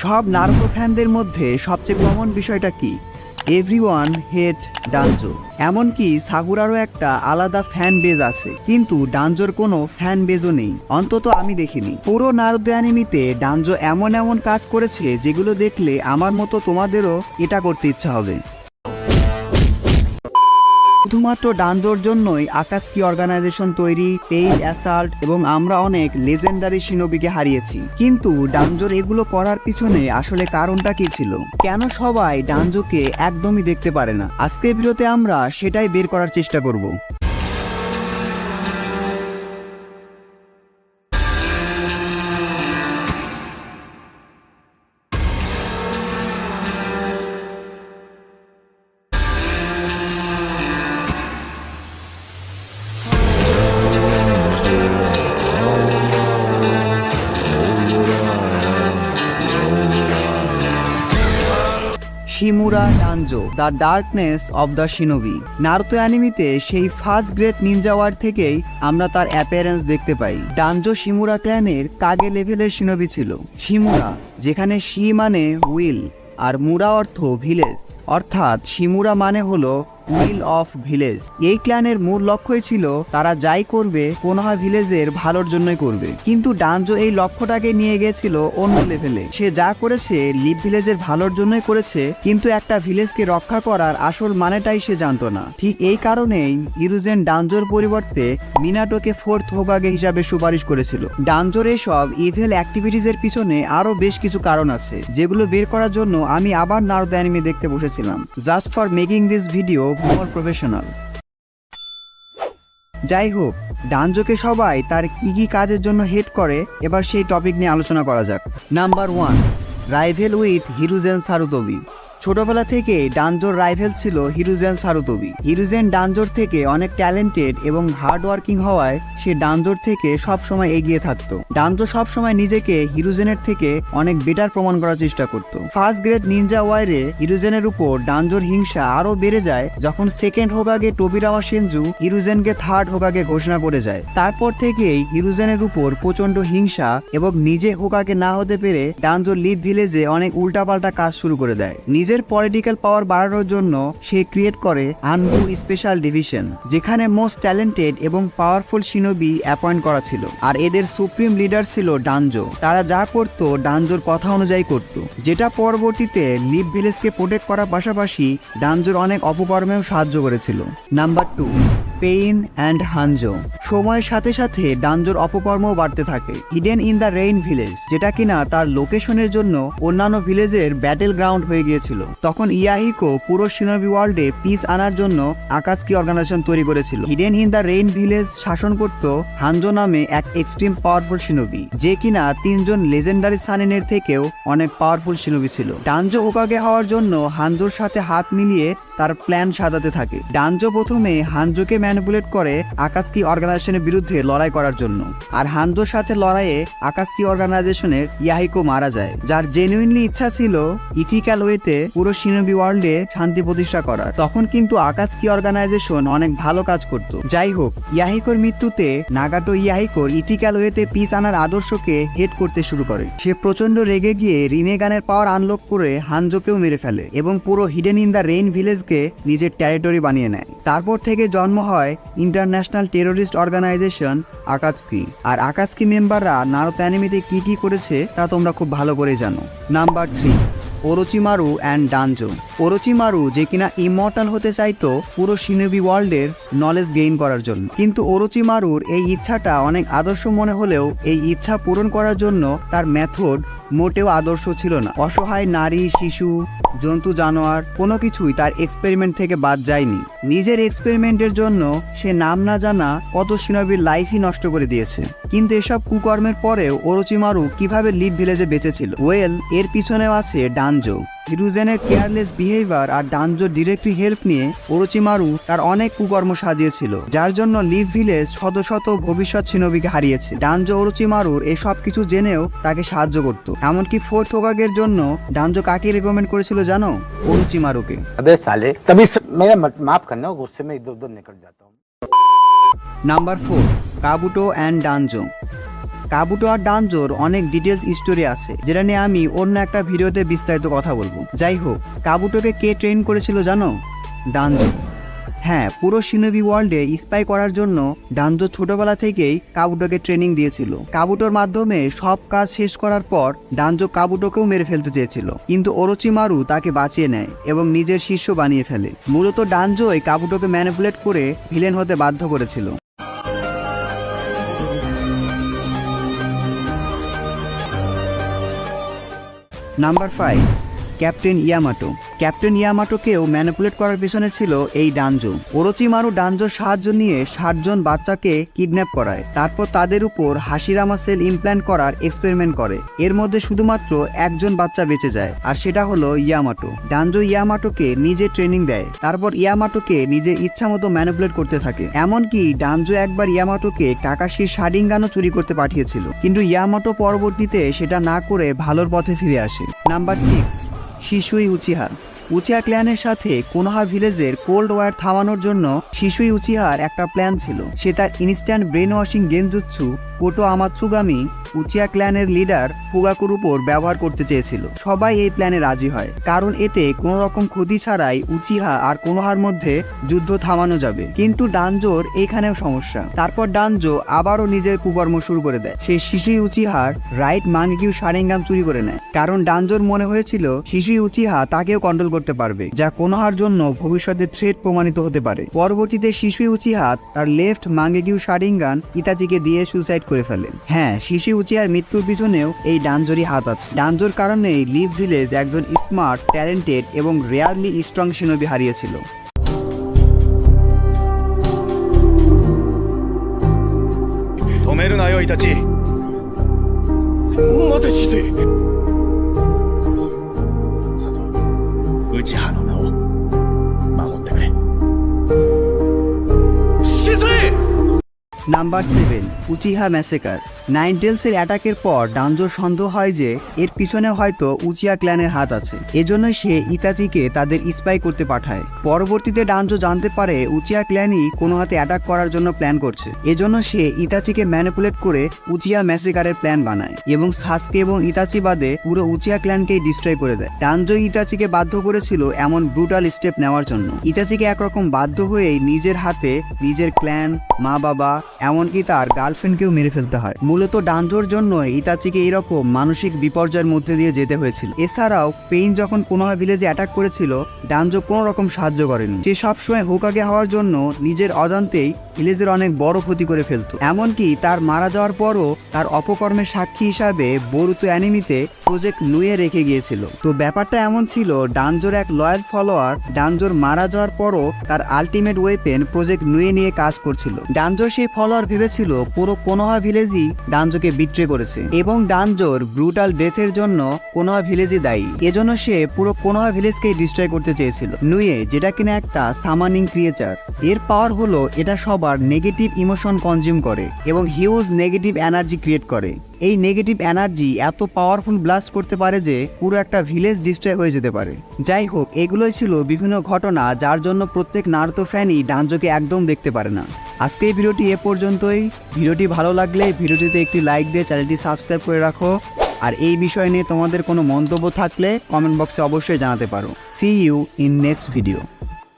সব নারুতো ফ্যানদের মধ্যে সবচেয়ে কমন বিষয়টা কি? এভরিওয়ান হেট ডানজো এমনকি সাগুরারও একটা আলাদা ফ্যান বেজ আছে। কিন্তু ডানজোর কোনো ফ্যান বেজও নেই। অন্তত আমি দেখিনি। পুরো নারদ্যানিমিতে অ্যানিমিতে ডানজো এমন এমন কাজ করেছে যেগুলো দেখলে আমার মতো তোমাদেরও এটা করতে ইচ্ছা হবে। শুধুমাত্র ডানজোর জন্যই আকাশ কি অর্গানাইজেশন তৈরি, পেইড, অ্যাসাল্ট এবং আমরা অনেক লেজেন্ডারি শিনবিকে হারিয়েছি। কিন্তু ডানজোর এগুলো করার পিছনে আসলে কারণটা কি ছিল? কেন সবাই ডানজোকে একদমই দেখতে পারে না? আজকের ভিডিওতে আমরা সেটাই বের করার চেষ্টা করব। Shimura Danzo the darkness of the Shinobi Naruto অ্যানিমিতে সেই ফার্স্ট গ্রেড নিনজা ওয়ার থেকেই আমরা তার অ্যাপিয়ারেন্স দেখতে পাই। ডানজো শিমুরা ক্ল্যানের কাগে লেভেলের শিনোবি ছিল। শিমুরা যেখানে শি মানে উইল আর মুরা অর্থ ভিলেজ অর্থাৎ শিমুরা মানে হলো উইল অফ ভিলেজ এই ক্ল্যানের মূল লক্ষ্যই ছিল, তারা যাই করবে, কোনোহা ভিলেজের ভালোর জন্যই করবে। কিন্তু ডানজো এই লক্ষ্যটাকে নিয়ে গেছিল অন্য লেভেলে সে যা করেছে লিপ ভিলেজের ভালোর জন্যই করেছে, কিন্তু একটা ভিলেজকে রক্ষা করার আসল মানেটাই সে জানতো না। ঠিক এই কারণেই ইরুজেন ডানজোর পরিবর্তে মিনাটোকে ফোর্থ হোগাগে হিসাবে সুপারিশ করেছিল। ডানজোর এসব ইভেল অ্যাক্টিভিটিজের পিছনে আরও বেশ কিছু কারণ আছে, যেগুলো বের করার জন্য আমি আবার নারদ অ্যানিমে দেখতে বসেছিলাম। Just for making this video more professional যাই হোক ডানজোকে সবাই তার কি কি কাজের জন্য হেড করে, এবার সেই টপিক নিয়ে আলোচনা করা যাক। Number one rival with Hiruzen Sarutobi ছোটবেলা থেকে ডানজোর রাইভেল ছিল হিরুজেন সারুতবি। হিরুজেন ডানজোর থেকে অনেক ট্যালেন্টেড এবং হার্ড ওয়ার্কিং হওয়ায় সে ডানজোর থেকে সব সময় এগিয়ে থাকতো। ডানজো সব সময় নিজেকে হিরুজেনের থেকে অনেক বেটার প্রমাণ করার চেষ্টা করত। ফার্স্ট গ্রেড নিনজা ওয়াইরে হিরুজেনের উপর ডানজোর হিংসা আরও বেড়ে যায় যখন সেকেন্ড হোগাগে টোবিরামা সেনজু হিরুজেনকে থার্ড হোগাগে ঘোষণা করে যায়। তারপর থেকেই হিরুজেনের উপর প্রচণ্ড হিংসা এবং নিজে হোকাকে না হতে পেরে ডানজোর লিভ ভিলেজে অনেক উল্টাপাল্টা কাজ শুরু করে দেয়। নিজের পলিটিক্যাল পাওয়ার বাড়ানোর জন্য সে ক্রিয়েট করে আনবু স্পেশাল ডিভিশন যেখানে মোস্ট ট্যালেন্টেড এবং পাওয়ারফুল শিনবি অ্যাপয়েন্ট করা ছিল। আর এদের সুপ্রিম লিডার ছিল ডানজো তারা যা করত ডানজোর কথা অনুযায়ী করত। যেটা পরবর্তীতে লিপ ভিলেজকে প্রোটেক্ট করার পাশাপাশি ডানজোর অনেক অপকর্মেও সাহায্য করেছিল। Number two pain and Hanzo. সময়ের সাথে সাথে ডানজোর অপকর্মও বাড়তে থাকে। Hidden in the rain village, যেটা কিনা তার লোকেশনের জন্য অন্যান্য ভিলেজের ব্যাটেল গ্রাউন্ড হয়ে গিয়েছিল। তখন ইয়াহিকো পুরো সিনবি ওয়ার্ল্ডে পিস আনার জন্য আকাশকি অর্গানাইজেশন তৈরি করেছিল। Hidden in the rain village শাসন করত হানজো নামে এক এক্সট্রিম পাওয়ারফুল সিনবি, যে কিনা তিনজন লেজেন্ডারি সানিনের থেকেও অনেক পাওয়ারফুল সিনবি ছিল। ডানজো ওকাগে হওয়ার জন্য হানজোর সাথে হাত মিলিয়ে তার প্ল্যান সাজাতে থাকে। ডানজো প্রথমে হানজোকে ম্যানিপুলেট করে আকাশকি অর্গানাইজেশনের বিরুদ্ধে লড়াই করার জন্য। আর হানজোর সাথে লড়াইয়ে আকাশকি অর্গানাইজেশনের ইয়াহিকো মারা যায়, যার জেনুইনলি ইচ্ছা ছিল ইথিক্যাল ওয়েতে পুরো সিনবি ওয়ার্ল্ডে শান্তি প্রতিষ্ঠা করার। তখন কিন্তু আকাশকি অর্গানাইজেশন অনেক ভালো কাজ করত। যাই হোক, ইয়াহিকোর মৃত্যুতে নাগাটো ইয়াহিকোর ইথিক্যাল ওয়েতে পিস আনার আদর্শকে হেড করতে শুরু করে। সে প্রচণ্ড রেগে গিয়ে রিনেগানের পাওয়ার আনলক করে হানজোকেও মেরে ফেলে এবং পুরো হিডেন ইন দ্য রেইন ভিলেজকে নিজের টেরিটরি বানিয়ে নেয়। তারপর থেকে জন্ম হয় ইন্টারন্যাশনাল টেরোরিস্ট অর্গানাইজেশন আকাশকি। আর আকাশকি মেম্বাররা নারত অ্যানিমিতে কী কী করেছে তা তোমরা খুব ভালো করে জানো। Number three, Orochimaru and Danzo. Orochimaru যে কিনা ইমর্টাল হতে চাইতো পুরো সিনেবি ওয়ার্ল্ডের নলেজ গেইন করার জন্য। কিন্তু ওরোচিমারুর এই ইচ্ছাটা অনেক আদর্শ মনে হলেও এই ইচ্ছা পূরণ করার জন্য তার মেথড মোটেও আদর্শ ছিল না। অসহায় নারী, শিশু, জন্তু, জানোয়ার, কোনো কিছুই তার এক্সপেরিমেন্ট থেকে বাদ যায়নি। নিজের এক্সপেরিমেন্টের জন্য সে নাম না জানা কত সিনবির লাইফই নষ্ট করে দিয়েছে। কিন্তু এসব কুকর্মের পরেও ওরোচিমারু কীভাবে লিভ ভিলেজে বেঁচেছিল ওয়েল এর পিছনেও আছে ডানজো। হিরুজেনের কেয়ারলেস বিহেভিয়ার আর ডানজো ডিরেক্টরি হেল্প নিয়ে ওরচিমারু তার অনেক কুকর্ম সাজিয়েছিল যার জন্য লিভ ভিলেজ শত শত ভবিষ্যৎ শিনবিকে হারিয়েছে। ডানজো ওরচিমারুর এসব কিছু জেনেও তাকে সাহায্য করত এমনকি ফোর থোকাগের জন্য ডানজো কাকে রেকমেন্ড করেছিল জানো? ওরচিমারুকে। Number four Kabuto and Danzo. Kabuto আর ডানজোর অনেক ডিটেলস স্টোরি আছে, যেটা নিয়ে আমি অন্য একটা ভিডিওতে বিস্তারিত কথা বলব। যাই হোক, কাবুটোকে কে ট্রেন করেছিল জানো? ডানজো। হ্যাঁ পুরো সিনোবি ওয়ার্ল্ডে স্পাই করার জন্য ডানজো ছোটবেলা থেকেই কাবুটোকে ট্রেনিং দিয়েছিল। কাবুটোর মাধ্যমে সব কাজ শেষ করার পর ডানজো কাবুটোকেও মেরে ফেলতে চেয়েছিল। কিন্তু ওরোচিমারু তাকে বাঁচিয়ে নেয় এবং নিজের শিষ্য বানিয়ে ফেলে। মূলত ডানজোই কাবুটোকে ম্যানিপুলেট করে ভিলেন হতে বাধ্য করেছিল। Number five captain Yamato captain ইয়ামাটোকেও manipulate করার পিছনে ছিল এই ডানজো। ওরোচিমারু ডানজোর সাহায্য নিয়ে ষাটজন বাচ্চাকে কিডন্যাপ করায়। তারপর তাদের উপর হাসিরামা সেল ইমপ্ল্যান্ট করার এক্সপেরিমেন্ট করে। এর মধ্যে শুধুমাত্র একজন বাচ্চা বেঁচে যায়, আর সেটা হলো ইয়ামাটো। ডানজো ইয়ামাটোকে নিজে ট্রেনিং দেয়, তারপর ইয়ামাটোকে নিজের ইচ্ছা মতো ম্যানিপুলেট করতে থাকে। এমনকি ডানজো একবার ইয়ামাটোকে কাকাশির শাডিংগানও চুরি করতে পাঠিয়েছিল। কিন্তু ইয়ামাটো পরবর্তীতে সেটা না করে ভালোর পথে ফিরে আসে। Number six. Shisui Uchiha Uchiha ক্ল্যানের সাথে কোনোহা ভিলেজের কোল্ড ওয়ার থামানোর জন্য শিশুই উচিহার একটা প্ল্যান ছিল। সে তার instant brain washing genjutsu Koto Amatsukami Uchiha ক্ল্যানের leader ফুগাকুর উপর ব্যবহার করতে চেয়েছিল। সবাই এই প্ল্যানে রাজি হয়, কারণ এতে কোনো রকম ক্ষতি ছাড়াই উচিহা আর কোনোহার মধ্যে যুদ্ধ থামানো যাবে। কিন্তু ডানজোর এইখানেও সমস্যা। তারপর ডানজো আবারও নিজের কুকর্ম শুরু করে দেয়। সে শিশুই উচিহার রাইট মাঙ্গিকিউ সারেঙ্গাম চুরি করে নেয়। কারণ ডানজোর মনে হয়েছিল শিশুই উচিহা তাকেও কন্ট্রোল করতে পারবে, যা কোনোহার জন্য ভবিষ্যতে থ্রেট প্রমাণিত হতে পারে। পরবর্তীতে শিশুই উচিহা তার লেফট মাঙ্গেকিউ সারিঙ্গান ইতাচিকে দিয়ে সুসাইড করে ফেলে হ্যাঁ শিশু উচিয়ার মৃত্যুর পিছনেও এই ডানজোরই হাত আছে ডানজোর কারণেই লিভ ভিলেজ একজন স্মার্ট ট্যালেন্টেড এবং রেয়ারলি স্ট্রং সিনবি হারিয়েছিল 止めるなよイタチ待てシズイ佐藤内葉の number seven, Uchiha massacre. Nine টেলসের অ্যাটাকের পর ডানজোর সন্দেহ হয় যে এর পিছনে হয়তো উচিয়া ক্ল্যানের হাত আছে। এজন্যই সে ইতাচিকে তাদের স্পাই করতে পাঠায়। পরবর্তীতে ডানজো জানতে পারে উচিয়া ক্ল্যানই কোনো হাতে অ্যাটাক করার জন্য প্ল্যান করছে। এজন্য সে ইতাচিকে ম্যানিপুলেট করে উচিয়া ম্যাসেকারের প্ল্যান বানায় এবং সাসকে এবং ইতাচি বাদে পুরো উচিয়া ক্ল্যানকেই ডিস্ট্রয় করে দেয়। ডানজো ইতাচিকে বাধ্য করেছিল এমন ব্রুটাল স্টেপ নেওয়ার জন্য। ইতাচিকে একরকম বাধ্য হয়েই নিজের হাতে নিজের ক্ল্যান মা বাবা, এমনকি তার গার্লফ্রেন্ডকেও মেরে ফেলতে হয়। মূলত ডানজোর জন্য ইতাচিকে এরকম মানসিক বিপর্যয়ের মধ্যে দিয়ে যেতে হয়েছিল। এছাড়াও, পেইন যখন কোনোহা ভিলেজে অ্যাটাক করেছিল, ডানজো কোনো রকম সাহায্য করেনি। সে সবসময় হোকাগে হওয়ার জন্য নিজের অজান্তেই ভিলেজের অনেক বড় ক্ষতি করে ফেলতো। এমনকি তার মারা যাওয়ার পরও তার অপকর্মের সাক্ষী হিসাবে বরুতো অ্যানিমিতে প্রজেক্ট নুয়ে রেখে গিয়েছিল। তো ব্যাপারটা এমন ছিল, ডানজোর এক লয়াল ফলোয়ার, ডানজোর মারা যাওয়ার পরও তার আলটিমেট ওয়েপেন প্রজেক্ট নুয়ে নিয়ে কাজ করছিল। ডানজোর সেই ফলোয়ার ভেবেছিল পুরো কোনোহা ভিলেজই ডানজোকে বিট্রে করেছে এবং ডানজোর ব্রুটাল ডেথের জন্য কোনোহা ভিলেজই দায়ী। এজন্য সে পুরো কোনোহা ভিলেজকে ডিস্ট্রয় করতে চেয়েছিল। নুয়ে, যেটা কিনা একটা সামানিং ক্রিয়েচার এর পাওয়ার হলো এটা সবার নেগেটিভ ইমোশন কনজিউম করে এবং হিউজ নেগেটিভ এনার্জি ক্রিয়েট করে। এই নেগেটিভ এনার্জি এত পাওয়ারফুল ব্লাস্ট করতে পারে যে পুরো একটা ভিলেজ ডিস্ট্রয় হয়ে যেতে পারে। যাই হোক, এগুলোই ছিল বিভিন্ন ঘটনা যার জন্য প্রত্যেক নারতো ফ্যানই ডানজোকে একদম দেখতে পারে না। আজকে এই ভিডিওটি এ পর্যন্তই। ভিডিওটি ভালো লাগলে ভিডিওটিতে একটি লাইক দিয়ে চ্যানেলটি সাবস্ক্রাইব করে রাখো। আর এই বিষয় নিয়ে তোমাদের কোনো মন্তব্য থাকলে কমেন্ট বক্সে অবশ্যই জানাতে পারো। See you in next video